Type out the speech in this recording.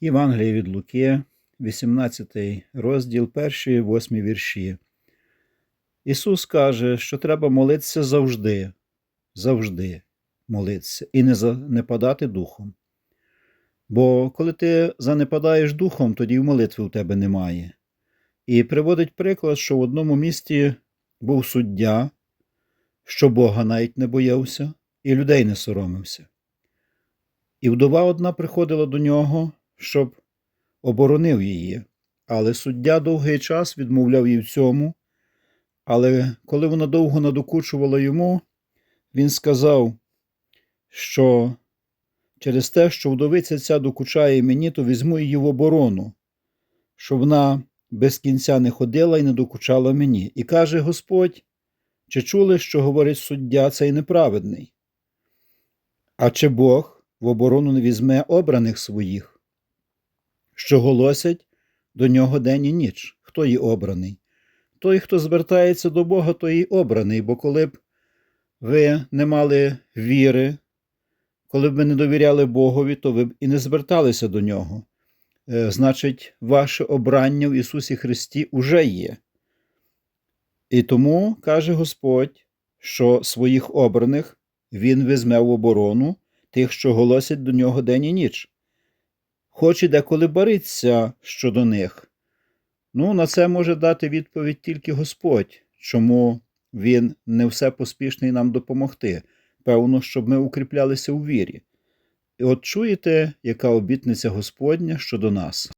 Євангеліє від Луки, 18 розділ, 1, 8 вірші. Ісус каже, що треба молитися завжди, завжди молитися і не занепадати духом. Бо коли ти занепадаєш духом, тоді в молитви у тебе немає. І приводить приклад, що в одному місті був суддя, що Бога навіть не боявся, і людей не соромився. І вдова одна приходила до нього, щоб оборонив її, але суддя довгий час відмовляв їй в цьому. Але коли вона довго надокучувала йому, він сказав, що через те, що вдовиця ця докучає мені, то візьму її в оборону, щоб вона без кінця не ходила і не докучала мені. І каже Господь, чи чули, що говорить суддя цей неправедний? А чи Бог в оборону не візьме обраних своїх, що голосять до нього день і ніч? Хто є обраний? Той, хто звертається до Бога, той і обраний, бо коли б ви не мали віри, коли б ви не довіряли Богові, то ви б і не зверталися до нього. Е, Значить, ваше обрання в Ісусі Христі уже є. І тому каже Господь, що своїх обраних Він візьме в оборону тих, що голосять до нього день і ніч. Хоч і деколи бориться щодо них. Ну, на це може дати відповідь тільки Господь, чому Він не все поспішний нам допомогти. Певно, щоб ми укріплялися у вірі. І от чуєте, яка обітниця Господня щодо нас.